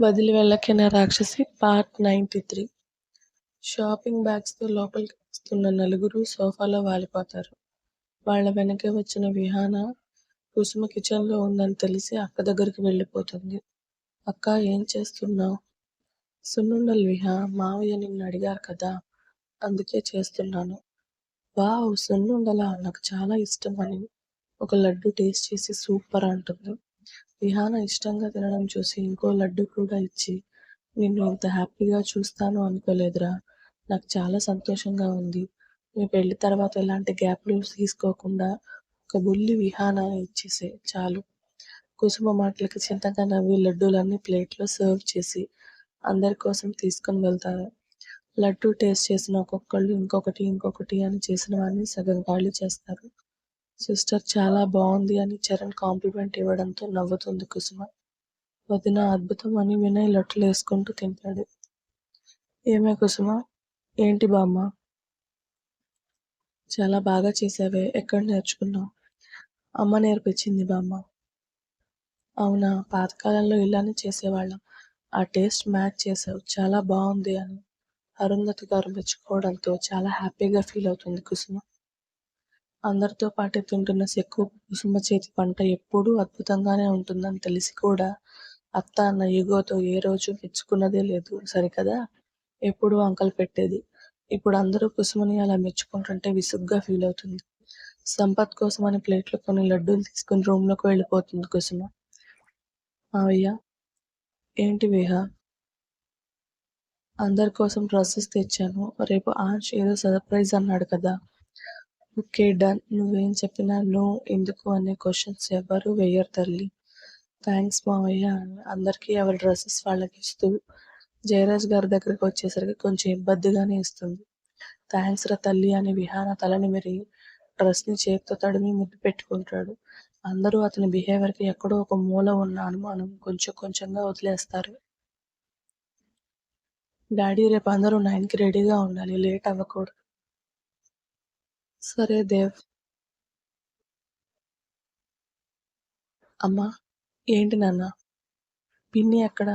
వదిలి వెళ్ళకిన రాక్షసి పార్ట్ నైంటీ త్రీ షాపింగ్ బ్యాగ్స్తో లోపలికి వస్తున్న నలుగురు సోఫాలో వాలిపోతారు. వాళ్ళ వెనకే వచ్చిన విహాన కుసుమ కిచెన్లో ఉందని తెలిసి అక్క దగ్గరికి వెళ్ళిపోతుంది. అక్క ఏం చేస్తున్నావు? సున్నుండలు విహా మావయ్య నిన్ను అడిగారు కదా అందుకే చేస్తున్నాను. వావ్ సున్నుండలా? నాకు చాలా ఇష్టం అని ఒక లడ్డు టేస్ట్ చేసి సూపర్ అంటుంది. విహాన ఇష్టంగా తినడం చూసి ఇంకో లడ్డు కూడా ఇచ్చి నిన్ను ఇంత హ్యాపీగా చూస్తాను అనుకోలేదురా. నాకు చాలా సంతోషంగా ఉంది. మీ పెళ్ళి తర్వాత ఎలాంటి గ్యాప్లు తీసుకోకుండా ఒక బుల్లి విహాన ఇచ్చేసే చాలు. కుసుమ మాటలకి చింతగా నవ్వి లడ్డూలన్నీ ప్లేట్లో సర్వ్ చేసి అందరి కోసం తీసుకొని వెళ్తారు లడ్డు టేస్ట్ చేసిన ఒక్కొక్కళ్ళు ఇంకొకటి ఇంకొకటి అని చేసిన వాడిని సగం ఖాళీ చేస్తారు. సిస్టర్ చాలా బాగుంది అని చరణ్ కాంప్లిమెంట్ ఇవ్వడంతో నవ్వుతుంది కుసుమ. వదిన అద్భుతం అని వినయ్ లొట్టలు వేసుకుంటూ తింటాడు. ఏమే కుసుమ? ఏంటి బామ్మ? చాలా బాగా చేసావే. ఎక్కడ నేర్చుకున్నావు? అమ్మ నేర్పించింది బామ్మ. అవునా? పాతకాలంలో ఇలానే చేసేవాళ్ళం. ఆ టేస్ట్ మ్యాచ్ చేసావు. చాలా బాగుంది అని. అరుంధతి గారు మెచ్చుకోవడంతో చాలా హ్యాపీగా ఫీల్ అవుతుంది కుసుమ. అందరితో పాటు తింటున్న సెక్కు కుసుమ చేతి పంట ఎప్పుడూ అద్భుతంగానే ఉంటుందని తెలిసి కూడా అత్త అన్న ఈగోతో ఏ రోజు మెచ్చుకున్నదే లేదు. సరికదా? ఎప్పుడూ అంకలు పెట్టేది. ఇప్పుడు అందరూ కుసుమని అలా మెచ్చుకుంటుంటే విసుగ్గా ఫీల్ అవుతుంది. సంపత్ కోసం అని ప్లేట్లో కొన్ని లడ్డూలు తీసుకుని రూమ్లోకి వెళ్ళిపోతుంది కుసుమ. మావయ్య ఏంటి విహ? అందరి కోసం డ్రెస్సెస్ తెచ్చాను. రేపు ఆంచ్ ఏదో సర్ప్రైజ్ అన్నాడు కదా. Okay done. నువ్వేం చెప్పినా నో ఎందుకు అనే క్వశ్చన్స్ ఎవరు వేయరు తల్లి. థ్యాంక్స్ మావయ్య. అందరికీ ఎవరి డ్రెస్సెస్ వాళ్ళకి ఇస్తూ జయరాజ్ గారి దగ్గరికి వచ్చేసరికి కొంచెం ఇబ్బందిగానే ఇస్తుంది. థ్యాంక్స్ రా తల్లి అని విహాన తలని మరి డ్రెస్ని చేతితో తడిమి ముద్దు పెట్టుకుంటాడు. అందరూ అతని బిహేవియర్కి ఎక్కడో ఒక మూల ఉన్న అనుమానం కొంచెం కొంచెంగా వదిలేస్తారు. డాడీ రేపు అందరూ నైన్కి రెడీగా ఉండాలి. లేట్ అవ్వకూడదు. సరే దేవ్. అమ్మా ఏంటి నాన్న? పిన్ని ఎక్కడ?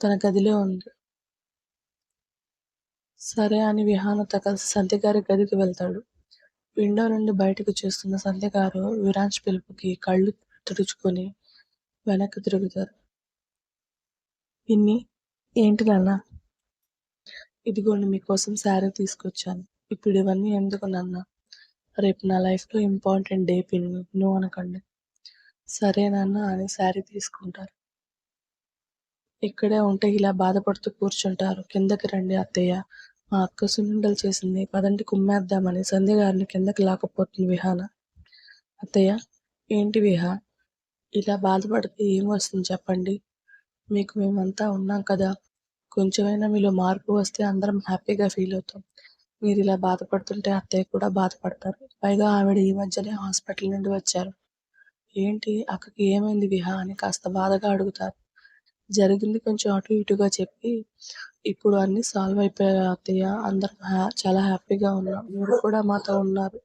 తన గదిలో ఉంది. సరే అని విహానతో కలిసి సంధ్యగారి గదికి వెళ్తాడు. విండో నుండి బయటకు చూస్తున్న సంధ్యగారు విరాంజ్ పిలుపుకి కళ్ళు తుడుచుకొని వెనక్కి తిరుగుతారు. పిన్ని ఏంటి నాన్న? ఇదిగోండి మీకోసం శారీ తీసుకొచ్చాను. ఇప్పుడు ఇవన్నీ ఎందుకు నాన్న? రేపు నా లైఫ్లో ఇంపార్టెంట్ డే పిన్ని నువ్వు అనకండి. సరే నాన్న అని శారీ తీసుకుంటారు. ఇక్కడే ఉంటే ఇలా బాధపడుతూ కూర్చుంటారు. కిందకి రండి అత్తయ్య. మా అక్క సున్నుండలు చేసింది. పదండి కుమ్మేద్దామని సంధ్య గారిని కిందకి లాకపోతుంది విహాన. అత్తయ్య ఏంటి విహా? ఇలా బాధపడితే ఏం వస్తుంది చెప్పండి. మీకు మేమంతా ఉన్నాం కదా. కొంచెమైనా మీలో మార్పు వస్తే అందరం హ్యాపీగా ఫీల్ అవుతాం. మీరు ఇలా బాధపడుతుంటే అత్తయ్య కూడా బాధపడతారు. పైగా ఆవిడ ఈ మధ్యనే హాస్పిటల్ నుండి వచ్చారు. ఏంటి? అక్కకి ఏమైంది విహా అని కాస్త బాధగా అడుగుతారు. జరిగింది కొంచెం అటు ఇటుగా చెప్పి ఇప్పుడు అన్ని సాల్వ్ అయిపోయాయి అత్తయ్య. అందరం చాలా హ్యాపీగా ఉన్నాం. మీరు కూడా మాతో ఉన్నారు.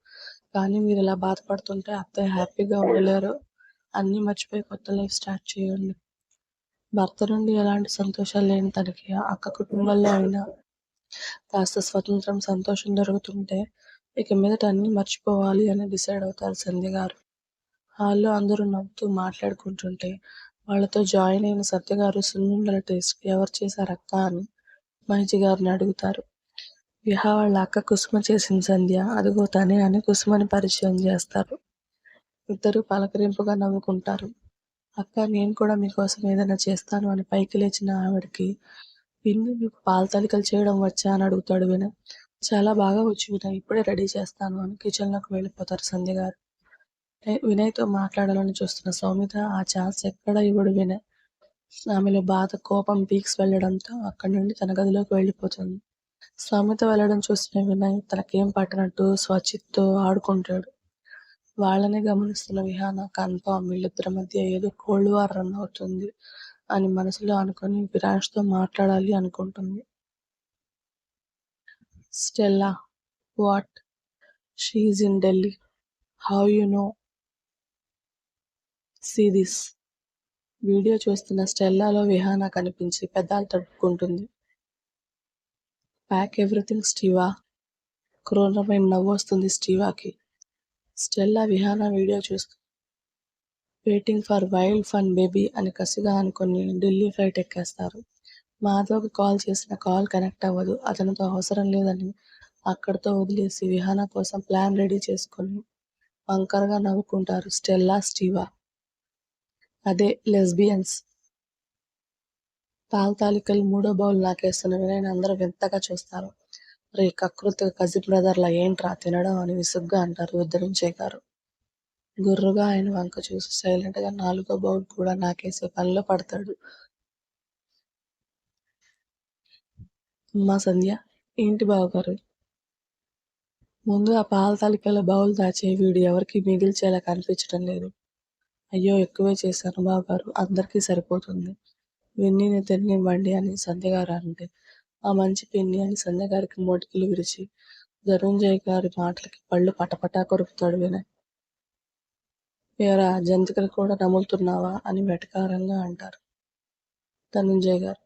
కానీ మీరు ఇలా బాధపడుతుంటే అత్తయ్య హ్యాపీగా ఉండలేరు. అన్నీ మర్చిపోయి కొత్త లైఫ్ స్టార్ట్ చేయండి. భర్త నుండి ఎలాంటి సంతోషాలు లేని తనకి అక్క కుటుంబంలో అయినా కాస్త స్వతంత్రం సంతోషం దొరుకుతుంటే ఇక మీదట అన్ని మర్చిపోవాలి అని డిసైడ్ అవుతారు సంధ్య గారు. హాల్లో అందరూ నవ్వుతూ మాట్లాడుకుంటుంటే వాళ్ళతో జాయిన్ అయిన సత్య గారు సున్నుండల టేస్ట్ ఎవరు చేశారక్క అని మహిజి గారిని అడుగుతారు. విహా వాళ్ళ అక్క కుసుమ చేసిన సంధ్య. అదిగో తనే అని కుసుమని పరిచయం చేస్తారు. ఇద్దరు పలకరింపుగా నవ్వుకుంటారు. అక్క నేను కూడా మీకోసం ఏదైనా చేస్తాను అని పైకి లేచిన ఆవిడకి పిన్ని మీకు పాల తాలికలు చేయడం వచ్చా? అని అడుగుతాడు వినయ్. చాలా బాగా వచ్చి వినయ్ ఇప్పుడే రెడీ చేస్తాను అని కిచెన్లోకి వెళ్ళిపోతారు సంధ్య గారు. వినయ్తో మాట్లాడాలని చూస్తున్న సౌమిత ఆ ఛాన్స్ ఎక్కడ ఇవ్వడు వినయ్. ఆమెలో బాధ కోపం పీక్స్ వెళ్ళడంతో అక్కడి నుండి తన గదిలోకి వెళ్ళిపోతుంది. సౌమిత వెళ్ళడం చూస్తున్న వినయ్ తనకేం పట్టినట్టు స్వచిత్తో ఆడుకుంటాడు. వాళ్ళని గమనిస్తున్న విహాన కన్ఫామ్ వీళ్ళిద్దరి మధ్య ఏదో కోల్డ్ వార్ రన్ అవుతుంది అని మనసులో అనుకుని విరాష్తో మాట్లాడాలి అనుకుంటుంది. Stella what? She in Delhi. How you know? See this. Video చూస్తున్న స్టెల్లాలో విహాన కనిపించి పెదాలు తడుపుకుంటుంది. Pack everything Steve Waugh. క్రోనమైన నవ్వు వస్తుంది స్టీవాకి. స్టెల్లా విహాన వీడియో చూస్తుంది waiting for wild fun baby అని కసిగా అనుకుని ఢిల్లీ ఫ్లైట్ ఎక్కేస్తారు. మాధవ్కి కాల్ చేసిన కాల్ కనెక్ట్ అవ్వదు. అతనితో అవసరం లేదని అక్కడితో వదిలేసి విహాన కోసం ప్లాన్ రెడీ చేసుకొని వంకరగా నవ్వుకుంటారు స్టెల్లా స్టీవా. అదే లెస్బియన్స్. తాల్తాలికలు మూడో బౌల్ నాకేస్తున్న వినయని అందరూ వింతగా చూస్తారు. రే కకృతి కజిన్ బ్రదర్లా ఏంట్రా తినడం అని విసుగ్గా అంటారు. ఉద్ధరించే గారు గుర్రుగా ఆయన వంక చూసి సైలెంట్గా నాలుగో బౌల్ కూడా నాకేసే పనిలో పడతాడు. అమ్మా సంధ్య ఏంటి బావగారు? ముందు ఆ పాల తాలికల బౌల్ దాచే వీడు ఎవరికి మిగిల్చేలా కనిపించడం లేదు. అయ్యో ఎక్కువే చేశాను బావగారు అందరికీ సరిపోతుంది. వెన్నీని బండి అని సంధ్య గారు అంటే ఆ మంచి పిన్ని అని సంధ్య గారికి మోటికలు విరిచి ధనుంజయ్ గారి మాటలకి పళ్ళు పటపటా కొరుకుతాడు వినయ్. ఏరా జంతికలు కూడా నములుతున్నావా అని వెటకారంగా అంటారు. ధనుంజయ్ గారు.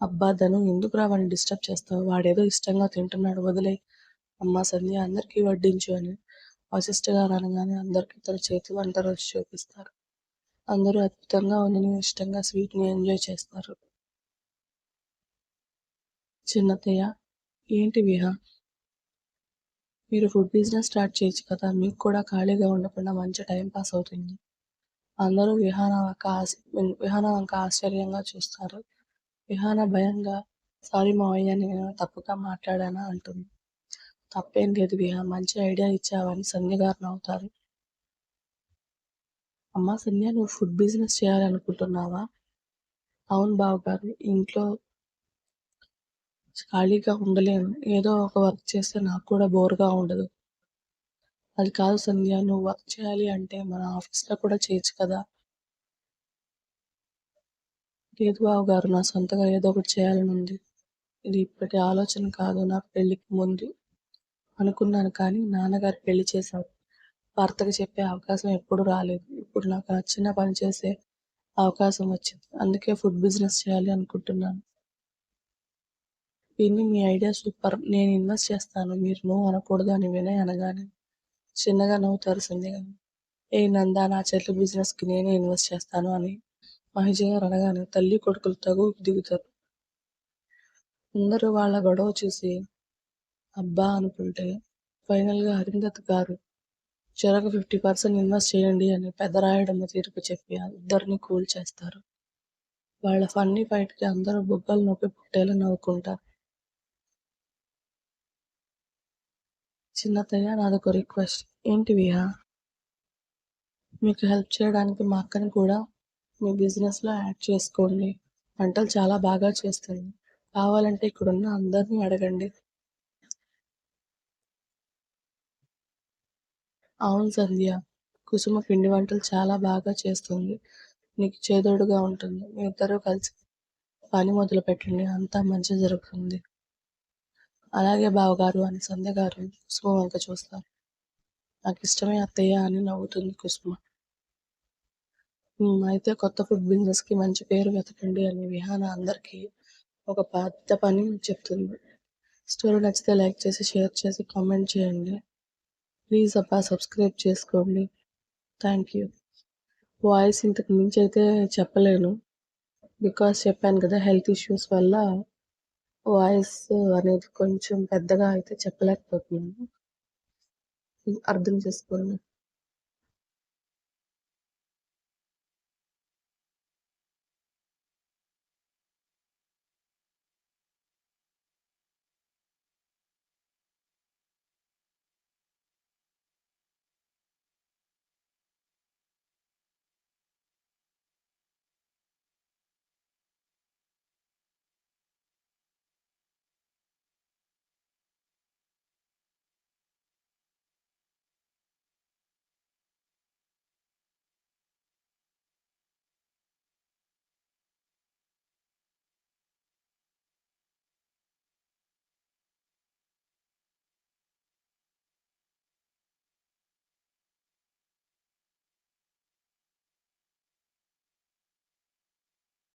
అబ్బా ధను ఎందుకు వాడిని డిస్టర్బ్ చేస్తావు? వాడేదో ఇష్టంగా తింటున్నాడు వదిలే అమ్మ సంధ్య అందరికీ వడ్డించు అని. వశిష్ఠ గారు అనగానే అందరికీ తన చేతి వంట రుచి చూపిస్తారు. అందరూ అద్భుతంగా ఉందని ఇష్టంగా స్వీట్ని ఎంజాయ్ చేస్తారు. చిన్నతయ్య ఏంటి విహా? మీరు ఫుడ్ బిజినెస్ స్టార్ట్ చేయొచ్చు కదా. మీకు కూడా ఖాళీగా ఉండకుండా మంచి టైం పాస్ అవుతుంది. అందరూ విహాన వంక ఆశ విహాన వంక ఆశ్చర్యంగా చూస్తారు. విహాన భయంగా సారీ మావయ్య నేను తప్పుగా మాట్లాడానా? అంటుంది. తప్పేం లేదు విహా మంచి ఐడియా ఇచ్చావని సంధ్య గారు నవ్వుతారు. అమ్మా సంధ్య నువ్వు ఫుడ్ బిజినెస్ చేయాలనుకుంటున్నావా? అవును బావగారు ఇంట్లో ఖాళీగా ఉండలేను. ఏదో ఒక వర్క్ చేస్తే నాకు కూడా బోర్గా ఉండదు. అది కాదు సంధ్య నువ్వు వర్క్ చేయాలి అంటే మన ఆఫీస్లో కూడా చేయొచ్చు కదా. లేదు బాబు గారు నా సొంతగా ఏదో ఒకటి చేయాలని ఉంది. ఇది ఇప్పటి ఆలోచన కాదు నా పెళ్ళికి ముందు అనుకున్నాను కానీ నాన్నగారు పెళ్ళి చేశారు. భర్తకు చెప్పే అవకాశం ఎప్పుడు రాలేదు. ఇప్పుడు నాకు నచ్చిన పని చేసే అవకాశం వచ్చింది. అందుకే ఫుడ్ బిజినెస్ చేయాలి అనుకుంటున్నాను. విని మీ ఐడియా సూపర్. నేను ఇన్వెస్ట్ చేస్తాను. మీరు నువ్వు అనకూడదు అని వినయ్ అనగానే చిన్నగా నవ్వుతారు సంధ్య గారు. ఏ నందా నా చెట్ల బిజినెస్కి నేనే ఇన్వెస్ట్ చేస్తాను అని మహిజ గారు అనగానే తల్లి కొడుకులు తగు దిగుతారు. అందరూ వాళ్ళ గొడవ చూసి అబ్బా అనుకుంటే ఫైనల్గా హరిందత్ గారు చెరకు ఫిఫ్టీ పర్సెంట్ ఇన్వెస్ట్ చేయండి అని పెద్దరాయడమ్మ తీర్పు చెప్పి ఇద్దరిని కూల్ చేస్తారు. వాళ్ళ ఫన్నీ ఫైట్కి అందరూ బుగ్గలు నొప్పి పుట్టేలా నవ్వుకుంటారు. చిన్నతయ్య నాదొక రిక్వెస్ట్ ఏంటి విహా? మీకు హెల్ప్ చేయడానికి మా అక్కని కూడా మీ బిజినెస్లో యాడ్ చేసుకోండి. వంటలు చాలా బాగా చేస్తుంది. కావాలంటే ఇక్కడున్న అందరినీ అడగండి. అవును సంధ్య కుసుమ పిండి వంటలు చాలా బాగా చేస్తుంది. నీకు చేదోడుగా ఉంటుంది. మీ ఇద్దరూ కలిసి పని మొదలు పెట్టండి అంతా మంచి జరుగుతుంది. అలాగే బావగారు అని సంధ్య గారు కుసుమ వంక చూస్తారు. నాకు ఇష్టమే అత్తయ్య అని నవ్వుతుంది కుసుమ. అయితే కొత్త ఫుడ్ బిజినెస్కి మంచి పేరు వెతకండి అని విహాన అందరికీ ఒక పెద్ద పని చెప్తుంది. స్టోరీ నచ్చితే లైక్ చేసి షేర్ చేసి కామెంట్ చేయండి. ప్లీజ్ అబ్బా సబ్స్క్రైబ్ చేసుకోండి. Thank you. వాయిస్ ఇంతకు మించి అయితే చెప్పలేను. బికాస్ చెప్పాను కదా హెల్త్ ఇష్యూస్ వల్ల వాయిస్ అనేది కొంచెం పెద్దగా అయితే చెప్పలేకపోతున్నాను. అర్థం చేసుకోండి.